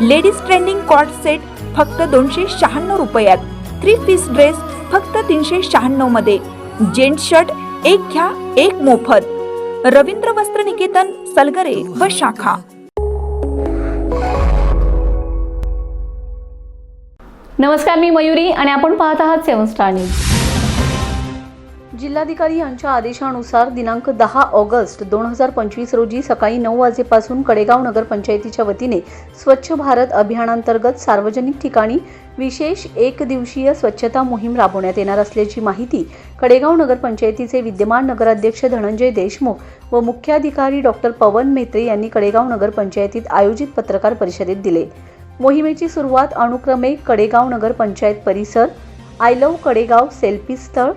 Ladies trending coat set फक्त दोनशे शहाण्णव रुपयात. थ्री पीस ड्रेस फक्त तीनशे शहाण्णवमध्ये. जेंट्स शर्ट एक घ्या एक मोफत. रवींद्र वस्त्र निकेतन सलगरे व शाखा. नमस्कार मी मयुरी आणि आपण पाहत आहात सेवन स्टार न्यूज. जिल्हाधिकारी यांच्या आदेशानुसार दिनांक दहा ऑगस्ट दोन हजार पंचवीस रोजी सकाळी नऊ वाजेपासून कडेगाव नगरपंचायतीच्या वतीने स्वच्छ भारत अभियानांतर्गत सार्वजनिक ठिकाणी विशेष एक दिवसीय स्वच्छता मोहीम राबवण्यात येणार असल्याची माहिती कडेगाव नगरपंचायतीचे विद्यमान नगराध्यक्ष धनंजय देशमुख व मुख्याधिकारी डॉक्टर पवन मेत्रे यांनी कडेगाव नगरपंचायतीत आयोजित पत्रकार परिषदेत दिले. मोहिमेची सुरुवात अनुक्रमे कडेगाव नगरपंचायत परिसर आय लव कडेगाव सेल्फी स्थळ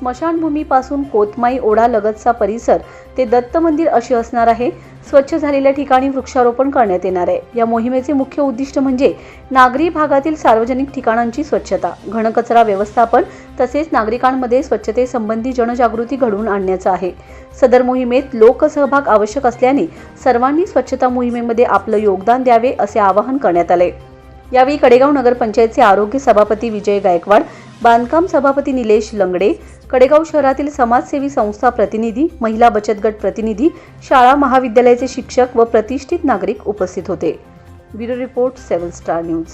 स्मशानभूमीपासून कोतमाई ओढा लगतचा परिसर ते दत्त मंदिर अशी असणार आहे. स्वच्छ झालेल्या ठिकाणी वृक्षारोपण करण्यात येणार आहे. या मोहिमेचे मुख्य उद्दिष्ट म्हणजे नागरी भागातील सार्वजनिक ठिकाणांची स्वच्छता घनकचरा व्यवस्थापन तसेच नागरिकांमध्ये स्वच्छतेसंबंधी जनजागृती घडवून आणण्याचं आहे. सदर मोहिमेत लोकसहभाग आवश्यक असल्याने सर्वांनी स्वच्छता मोहिमेमध्ये आपलं योगदान द्यावे असे आवाहन करण्यात आले. यावेळी कडेगाव नगरपंचायतचे आरोग्य सभापती विजय गायकवाड बांधकाम सभापती निलेश लंगडे कडेगाव शहरातील समाजसेवी संस्था प्रतिनिधी महिला बचत गट प्रतिनिधी शाळा महाविद्यालयाचे शिक्षक व प्रतिष्ठित नागरिक उपस्थित होते. Bureau report seven star news.